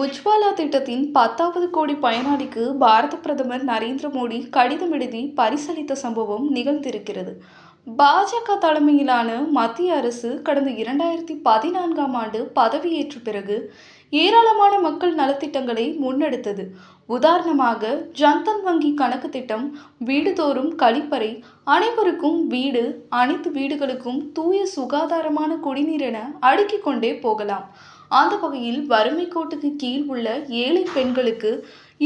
உஜ்வாலா திட்டத்தின் பத்தாவது கோடி பயனாளிக்கு பாரத பிரதமர் நரேந்திர மோடி கடிதம் எழுதி பரிசளித்த சம்பவம் நிகழ்ந்திருக்கிறது. பாஜக தலைமையிலான மத்திய அரசு கடந்த இரண்டாயிரத்தி பதினான்காம் ஆண்டு பதவியேற்ற பிறகு ஏராளமான மக்கள் நலத்திட்டங்களை முன்னெடுத்தது. உதாரணமாக ஜன்தன் வங்கி கணக்கு திட்டம் வீடுதோறும் கழிப்பறை அனைவருக்கும் வீடு அனைத்து வீடுகளுக்கும் தூய சுகாதாரமான குடிநீர் என அடுக்கிக் கொண்டே போகலாம். அந்த வகையில் வறுமை கோட்டுக்கு கீழ் உள்ள ஏழை பெண்களுக்கு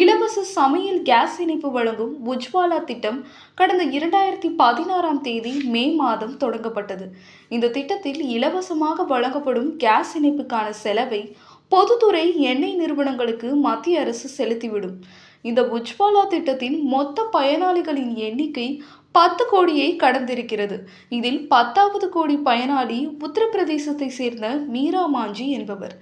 இலவச சமையல் கேஸ் இணைப்பு வழங்கும் உஜ்வாலா திட்டம் கடந்த இரண்டாயிரத்தி பதினாறாம் தேதி மே மாதம் தொடங்கப்பட்டது. இந்த திட்டத்தில் இலவசமாக வழங்கப்படும் கேஸ் இணைப்புக்கான செலவை பொதுத்துறை எண்ணெய் நிறுவனங்களுக்கு மத்திய அரசு செலுத்திவிடும். இந்த உஜ்வாலா திட்டத்தின் மொத்த பயனாளிகளின் எண்ணிக்கை பத்து கோடியை கடந்திருக்கிறது. இதில் பத்தாவது கோடி பயனாளி உத்தரப்பிரதேசத்தை சேர்ந்த மீரா மாஞ்சி என்பவர்.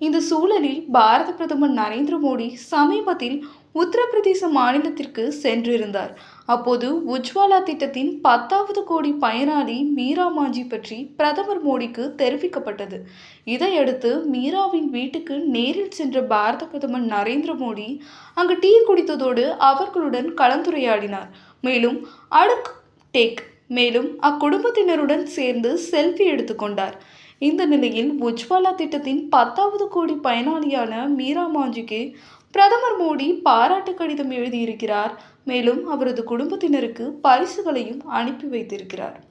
இந்த சூழலில் பாரத பிரதமர் நரேந்திர மோடி சமீபத்தில் உத்தரப்பிரதேச மாநிலத்திற்கு சென்றிருந்தார். அப்போது உஜ்வாலா திட்டத்தின் பத்தாவது கோடி பயனாளி மீரா மாஞ்சி பற்றி பிரதமர் மோடிக்கு தெரிவிக்கப்பட்டது. இதையடுத்து மீராவின் வீட்டுக்கு நேரில் சென்ற பாரத பிரதமர் நரேந்திர மோடி அங்கு டீ குடித்ததோடு அவர்களுடன் கலந்துரையாடினார். மேலும் அடுக் டேக் மேலும் அக்குடும்பத்தினருடன் சேர்ந்து செல்ஃபி எடுத்துக்கொண்டார். இந்த நிலையில் உஜ்வாலா திட்டத்தின் பத்தாவது கோடி பயனாளியான மீரா மாஞ்சிக்கு பிரதமர் மோடி பாராட்டு கடிதம் எழுதியிருக்கிறார். மேலும் அவரது குடும்பத்தினருக்கு பரிசுகளையும் அனுப்பி வைத்திருக்கிறார்.